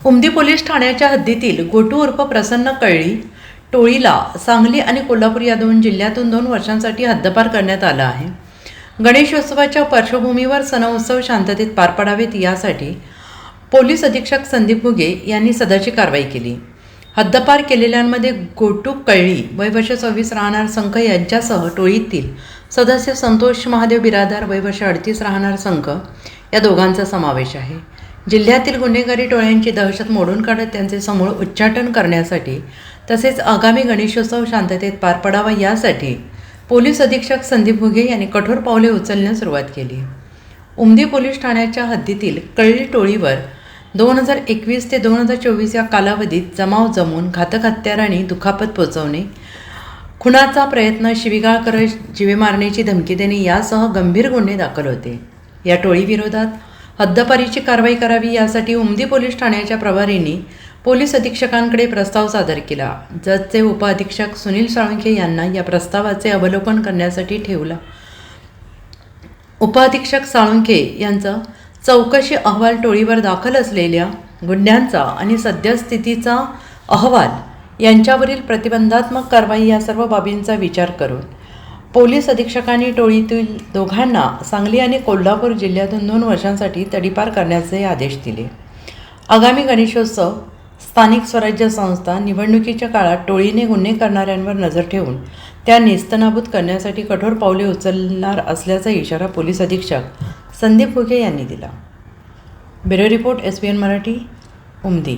Umadi police ठाण्याच्या हद्दीतील गोटू उर्फ प्रसन्न कळळी टोळीला सांगली आणि कोल्हापूर या दोन जिल्ह्यातून दोन वर्षांसाठी हद्दपार करण्यात आला आहे. गणेशोत्सवाच्या पार्श्वभूमीवर सणोत्सव शांततेत पार पडावेत यासाठी पोलीस अधीक्षक संदीप घुगे यांनी सदाची कारवाई केली. हद्दपार केलेल्यांमध्ये गोटू कळळी वय वर्ष सव्वीस राहणार संघ यांच्यासह टोळीतील सदस्य संतोष महादेव बिरादार वय वर्ष अडतीस राहणार संघ या दोघांचा समावेश आहे. जिल्ह्यातील गुन्हेगारी टोळ्यांची दहशत मोडून काढत त्यांचे समूळ उच्चाटन करण्यासाठी तसेच आगामी गणेशोत्सव शांततेत पार पडावा यासाठी पोलीस अधीक्षक संदीप घुगे यांनी कठोर पावले उचलण्यास सुरुवात केली. उमदी पोलीस ठाण्याच्या हद्दीतील कळली टोळीवर दोन हजार एकवीस ते दोन हजार चोवीस या कालावधीत जमाव जमून घातक हत्यार आणि दुखापत पोचवणे खुनाचा प्रयत्न शिवीगाळ करत जीवे मारण्याची धमकी देणे यासह गंभीर गुन्हे दाखल होते. या टोळीविरोधात हद्दपारीची कारवाई करावी यासाठी उमदी पोलीस ठाण्याच्या प्रभारींनी पोलीस अधीक्षकांकडे प्रस्ताव सादर केला. जजचे उपअधीक्षक सुनील साळुंखे यांना या प्रस्तावाचे अवलोकन करण्यासाठी ठेवला. उपअधीक्षक साळुंखे यांचा चौकशी अहवाल टोळीवर दाखल असलेल्या गुन्ह्यांचा आणि सद्यस्थितीचा अहवाल यांच्यावरील प्रतिबंधात्मक कारवाई या सर्व बाबींचा विचार करून पोलीस अधीक्षकांनी टोळीतील दोघांना सांगली आणि कोल्हापूर जिल्ह्यातून दोन वर्षांसाठी तडीपार करण्याचे आदेश दिले. आगामी गणेशोत्सव स्थानिक स्वराज्य संस्था निवडणुकीच्या काळात टोळीने गुन्हे करणाऱ्यांवर नजर ठेवून त्या नेस्तनाबूत करण्यासाठी कठोर पावले उचलणार असल्याचा इशारा पोलीस अधीक्षक संदीप फुके यांनी दिला. Bureau report S B N Marathi Umadi.